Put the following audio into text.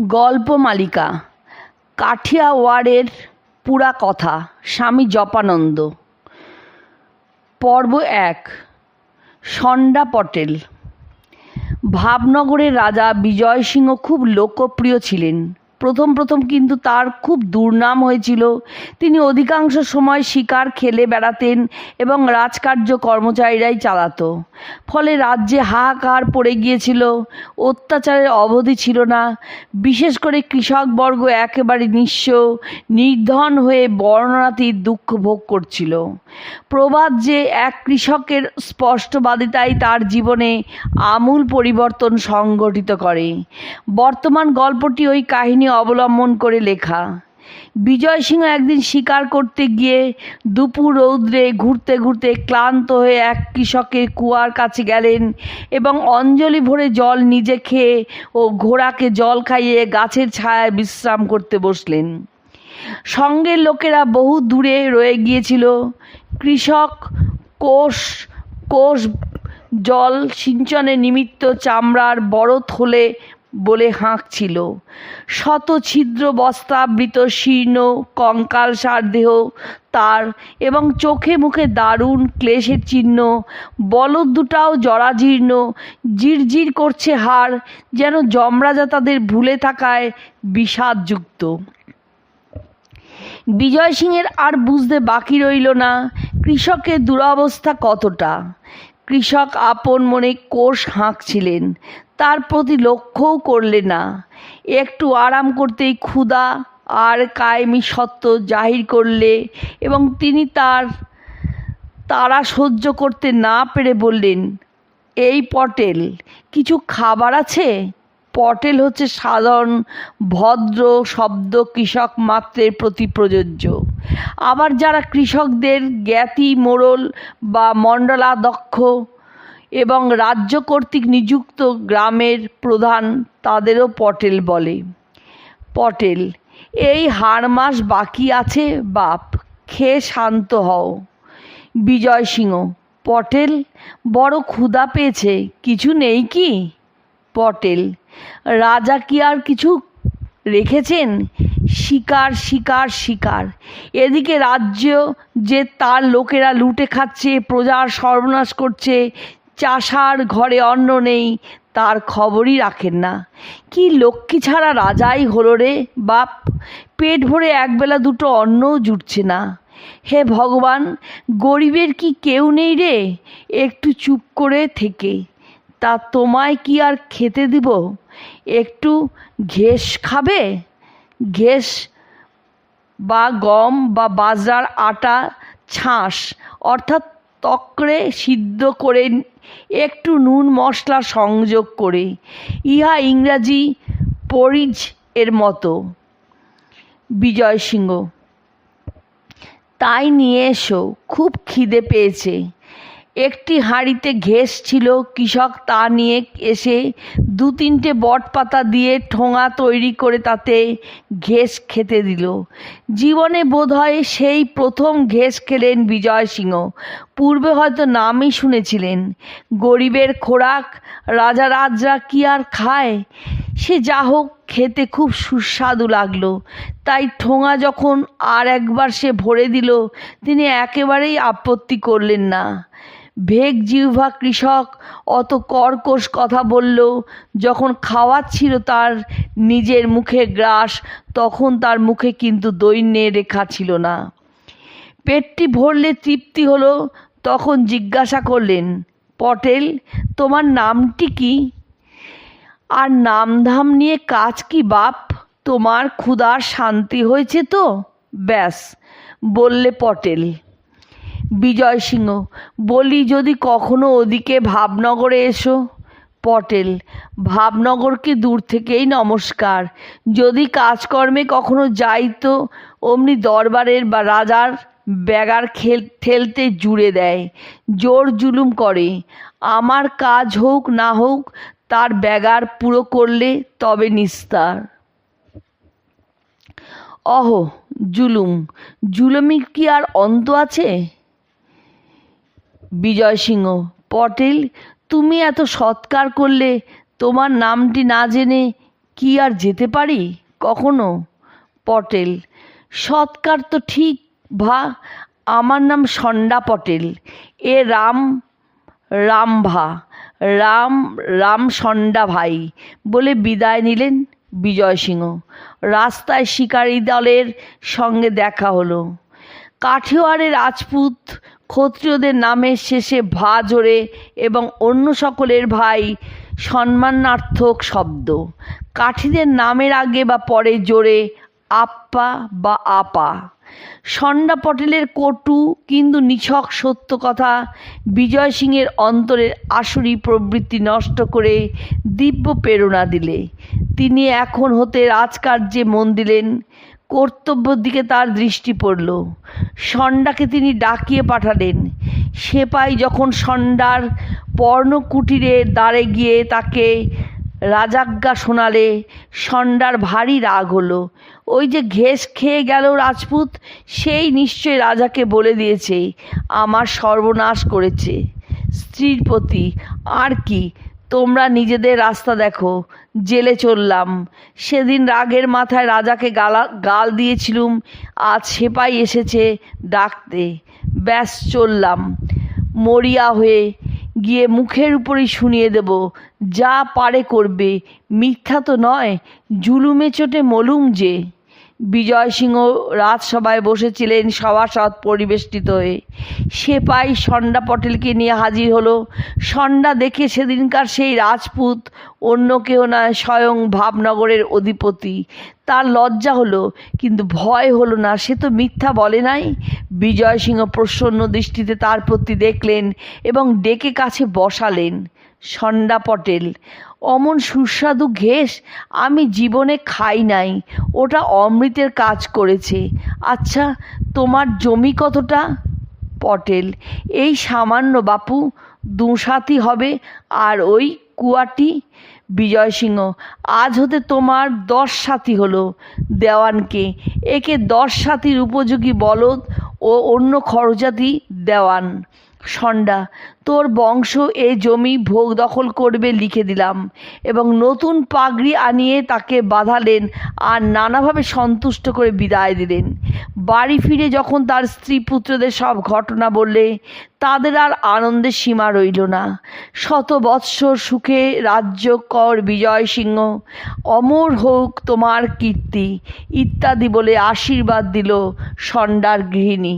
গল্প মালিকা। কাঠিয়াওয়াড়ের পুরা কথা, স্বামী জপানন্দ। পর্ব এক, সন্ডা পটেল। ভাবনগরের রাজা বিজয় সিংহ খুব লোকপ্রিয় ছিলেন। প্রথম প্রথম কিন্তু তার খুব দুর্নাম হয়েছিল। তিনি অধিকাংশ সময় শিকার খেলে বেড়াতেন এবং রাজকার্য কর্মচারীরাই চালাতো। ফলে রাজ্যে হাহাকার পড়ে গিয়েছিল। অত্যাচারের অবধি ছিল না। বিশেষ করে কৃষকবর্গ একেবারে নিঃস্ব, নির্ধন হয়ে বর্ণনাতীত দুঃখ ভোগ করছিল। প্রবাদ যে এক কৃষকের স্পষ্টবাদিতাই তার জীবনে আমূল পরিবর্তন সংঘটিত করে। বর্তমান গল্পটি ওই কাহিনী অবলম্বন করে লেখা। বিজয় সিংহ একদিন শিকার করতে গিয়ে দুপুর রৌদ্রে ঘুরতে ঘুরতে ক্লান্ত হয়ে এক কৃষকের কুয়ার কাছে গেলেন এবং অঞ্জলি ভরে জল নিজে খেয়ে ও ঘোড়াকে জল খাইয়ে গাছের ছায়ায় বিশ্রাম করতে বসলেন। সঙ্গের লোকেরা বহু দূরে রয়ে গিয়েছিল। কৃষক, কোষ কোষ, জল, সিঞ্চনের নিমিত্ত চামড়ার বড় থলে বলে হাঁকছিল। শত ছিদ্র বস্তাবৃত শীর্ণ, কঙ্কাল দেহ, তার এবং চোখে মুখে দারুণ ক্লেশের চিহ্ন, বলদ দুটাও জরাজীর্ণ, জিরজির করছে হাড়, যেন যমরাজা তাদের ভুলে থাকায় বিষাদযুক্ত। বিজয় সিংয়ের আর বুঝতে বাকি রইল না, কৃষকের দুরবস্থা কতটা? কৃষক আপন মনে কোষ হাঁকছিলেন। তার প্রতি লক্ষ্যও করলে না। একটু আরাম করতেই ক্ষুধা আর কায়েমি সত্য জাহির করলে এবং তিনি তার, তারা সহ্য করতে না পেরে বললেন, এই পটেল, কিছু খাবার আছে? পটেল হচ্ছে সাধারণ, ভদ্র, শব্দ কৃষক মাত্রের প্রতি প্রযোজ্য। আবার যারা কৃষকদের জ্ঞাতি, মোড়ল বা মণ্ডলাধ্যক্ষ এবং রাজ্য কর্তৃক নিযুক্ত গ্রামের প্রধান, তাদেরও পটেল বলে। পটেল, এই হাড় মাস বাকি আছে, বাপ, খেয়ে শান্ত হও। বিজয় সিংহ, পটেল, বড় ক্ষুধা পেয়েছে, কিছু নেই কি? পটেল। রাজা কি আর কিছু রেখেছেন? শিকার শিকার শিকার। এদিকে রাজ্য যে তার লোকেরা লুটে খাচ্ছে, প্রজার সর্বনাশ করছে, চাষার ঘরে অন্ন নেই, তার খবরই রাখেন না। কি লক্ষ্মী ছাড়া রাজাই হলো রে বাপ? পেট ভরে একবেলা দুটো অন্নও জুটছে না। হে ভগবান, গরিবের কি কেউ নেই রে? একটু চুপ করে থেকে। তা তোমায় কি আর খেতে দিব? একটু ঘেস খাবে? ঘেস বা গম বা বাজরার আটা, ছাঁস, অর্থাৎ তক্রে সিদ্ধ করে একটু নুন মশলা সংযোগ করে। ইহা ইংরাজি পরিজ এর মতো। বিজয় সিংহ, তাই নিয়ে এসো, খুব খিদে পেয়েছে। একটি হাঁড়িতে ঘেস ছিল। কৃষক তা নিয়ে এসে দু তিনটে বট পাতা দিয়ে ঠোঙা তৈরি করে তাতে ঘেস খেতে দিল। জীবনে বোধহয় সেই প্রথম ঘেস খেলেন বিজয় সিংহ। পূর্বে হয়তো নামই শুনেছিলেন, গরিবের খোরাক রাজা রাজরা কি আর খায়? সে যা হোক, খেতে খুব সুস্বাদু লাগল। তাই ঠোঙা যখন আর একবার সে ভরে দিল, তিনি একেবারেই আপত্তি করলেন না। ভেগ জিহ্বা কৃষক অত কর্কশ কথা বলল, যখন খাওয়াচ্ছিল তার নিজের মুখে গ্রাস, তখন তার মুখে কিন্তু দৈন্যের রেখা ছিল না। পেটটি ভরলে তৃপ্তি হলো, তখন জিজ্ঞাসা করলেন, পটেল, তোমার নামটি কি? আর নামধাম নিয়ে কাজ কি বাপ? তোমার ক্ষুধার শান্তি হয়েছে তো? ব্যাস, বললে পটেল। বিজয় সিংহ, বলি যদি কখনো ওদিকে ভাবনগরে এসো। পটেল ভাবনগরকে দূর থেকেই নমস্কার। যদি কাজকর্মে কখনো যাই তো অমনি দরবারের বা রাজার ব্যাগার খেল ঠেলতে জুড়ে দেয়, জোর জুলুম করে। আমার কাজ হোক না হোক, তার ব্যাগার পুরো করলে তবে নিস্তার। অহ, জুলুম। জুলুমি কি আর অন্ত আছে? বিজয় সিংহ। পটেল, তুমি এত সৎকার করলে তোমার নামটি না জেনে কি আর যেতে পারি? কখনো? পটেল, সৎকার তো ঠিক, ভা, আমার নাম সন্ডা পটেল। এ রাম রামভা রাম রাম সন্ডা ভাই বলে বিদায় নিলেন বিজয় সিংহ। রাস্তায় শিকারী দলের সঙ্গে দেখা হলো। কাঠিওয়ারে রাজপুত ক্ষত্রিয়দের নামের শেষে ভা জোরে এবং অন্য সকলের ভাই সম্মানার্থক শব্দ। কাঠিদের নামের আগে বা পরে জোরে আপ্পা বা আপা। সন্ডা পটেলের কটু কিন্তু নিছক সত্য কথা, বিজয় সিংয়ের অন্তরের আসুরি প্রবৃত্তি নষ্ট করে দিব্য প্রেরণা দিলে। তিনি এখন হতে রাজকার্যে মন দিলেন কর্তব্যের দিকে তার দৃষ্টি পড়ল। সন্ডাকে তিনি ডাকিয়ে পাঠালেন। সেপাই যখন সন্ডার পর্ণকুটিরে দাঁড়ে গিয়ে তাকে রাজাজ্ঞা শোনালে, সন্ডার ভারী রাগ হলো। ওই যে ঘেস খেয়ে গেল রাজপুত, সেই নিশ্চয় রাজাকে বলে দিয়েছে, আমার সর্বনাশ করেছে। স্ত্রীর প্রতি আর কি তোমরা নিজেদের রাস্তা দেখো, জেলে চললাম। সেদিন রাগের মাথায় রাজাকে গালা, গাল দিয়েছিলুম, আজ সেপাই এসেছে ডাকতে। ব্যাস, চললাম। মরিয়া হয়ে গিয়ে মুখের উপরেই শুনিয়ে দেব, যা পারে করবে। মিথ্যা তো নয়, জুলুমে চোটে মলুম যে। বিজয় সিংহ রাজসভায় বসেছিলেন সভাসদ পরিবেষ্টিত হয়ে। সেপাই সন্ডা পটেলকে নিয়ে হাজির হলো। সন্ডা দেখে সেদিনকার সেই রাজপুত অন্য কেউ নয়, স্বয়ং ভাবনগরের অধিপতি। তার লজ্জা হলো, কিন্তু ভয় হলো না। সে তো মিথ্যা বলে নাই। বিজয় সিংহ প্রসন্ন দৃষ্টিতে তার প্রতি দেখলেন এবং ডেকে কাছে বসালেন। সন্ডা পটেল। অমন সুস্বাদু ঘেস আমি জীবনে খাই নাই। ওটা অমৃতের কাজ করেছে। আচ্ছা তোমার জমি কতটা? পটেল, এই সামান্য বাপু, দুসাথী হবে আর ওই কুয়াটি? বিজয় সিংহ আজ হতে তোমার দশ সাথী হলো। দেওয়ানকে, একে দশ সাথীর উপযোগী বলদ ও অন্য খরচাতি দেওয়ান। সন্ডা, তোর বংশ এ জমি ভোগ দখল করবে লিখে দিলাম। এবং নতুন পাগড়ি আনিয়ে তাকে বাঁধালেন আর নানাভাবে সন্তুষ্ট করে বিদায় দিলেন। বাড়ি ফিরে যখন তার স্ত্রী পুত্রদের সব ঘটনা বললে, তাদের আর আনন্দের সীমা রইল না। শত বৎসর সুখে রাজ্য কর বিজয় সিংহ, অমর হোক তোমার কীর্তি, ইত্যাদি বলে আশীর্বাদ দিল সন্ডার গৃহিণী।